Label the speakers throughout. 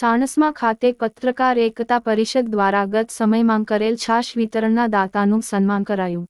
Speaker 1: ચાણસ્મા ખાતે પત્રકાર એકતા પરિષદ દ્વારા ગત સમયમાં કરેલ છાશ વિતરણના દાતાનું સન્માન કરાયું.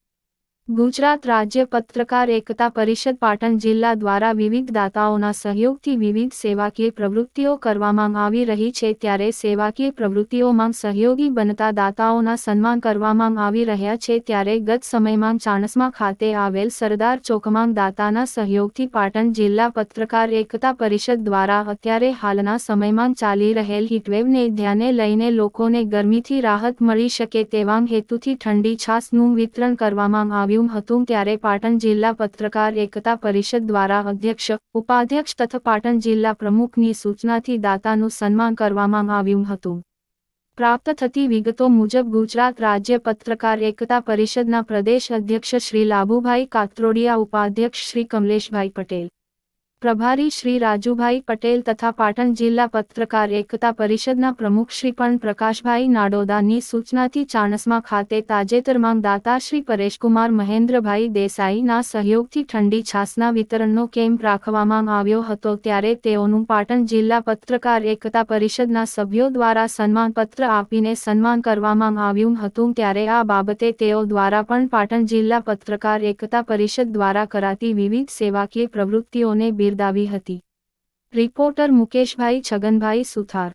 Speaker 1: ગુજરાત રાજ્ય પત્રકાર એકતા પરિષદ પાટણ જિલ્લા દ્વારા વિવિધ દાતાઓના સહયોગથી વિવિધ સેવાકીય પ્રવૃત્તિઓ કરવામાં આવી રહી છે. ત્યારે સેવાકીય પ્રવૃત્તિઓમાં સહયોગી બનતા દાતાઓના સન્માન કરવામાં આવી રહ્યા છે. ત્યારે ગત સમયમાં ચાણસમા ખાતે આવેલ સરદાર ચોકમાં દાતાના સહયોગથી પાટણ જિલ્લા પત્રકાર એકતા પરિષદ દ્વારા અત્યારે હાલના સમયમાં ચાલી રહેલ હીટવેવને ધ્યાને લઈને લોકોને ગરમીથી રાહત મળી શકે તેવા હેતુથી ઠંડી છાસનું વિતરણ કરવામાં આવ્યું હતું ત્યારે પાટણ જિલ્લા પત્રકાર એકતા પરિષદ દ્વારા અધ્યક્ષ, ઉપાધ્યક્ષ તથા પાટણ જિલ્લા પ્રમુખની સૂચનાથી દાતાનું સન્માન કરવામાં આવ્યું હતું. પ્રાપ્ત થતી વિગતો મુજબ ગુજરાત રાજ્ય પત્રકાર એકતા પરિષદના પ્રદેશ અધ્યક્ષ શ્રી લાભુભાઈ કાત્રોડિયા, ઉપાધ્યક્ષ શ્રી કમલેશભાઈ પટેલ પ્રભારી શ્રી રાજુભાઈ પટેલ તથા પાટણ જિલ્લા પત્રકાર એકતા પરિષદના પ્રમુખ શ્રી પણ પ્રકાશભાઈ નાડોદાની સૂચનાથી ચાણસમા ખાતે તાજેતરમાં દાતા શ્રી પરેશકુમાર મહેન્દ્રભાઈ દેસાઈના સહયોગથી ઠંડી છાસના વિતરણનો કેમ્પ રાખવામાં આવ્યો હતો ત્યારે તેઓનું પાટણ જિલ્લા પત્રકાર એકતા પરિષદના સભ્યો દ્વારા સન્માનપત્ર આપીને સન્માન કરવામાં આવ્યું હતું ત્યારે આ બાબતે તેઓ દ્વારા પણ પાટણ જિલ્લા પત્રકાર એકતા પરિષદ દ્વારા કરાતી વિવિધ સેવાકીય પ્રવૃત્તિઓને બિરદાવી હતી. રિપોર્ટર મુકેશભાઈ છગનભાઈ સુથાર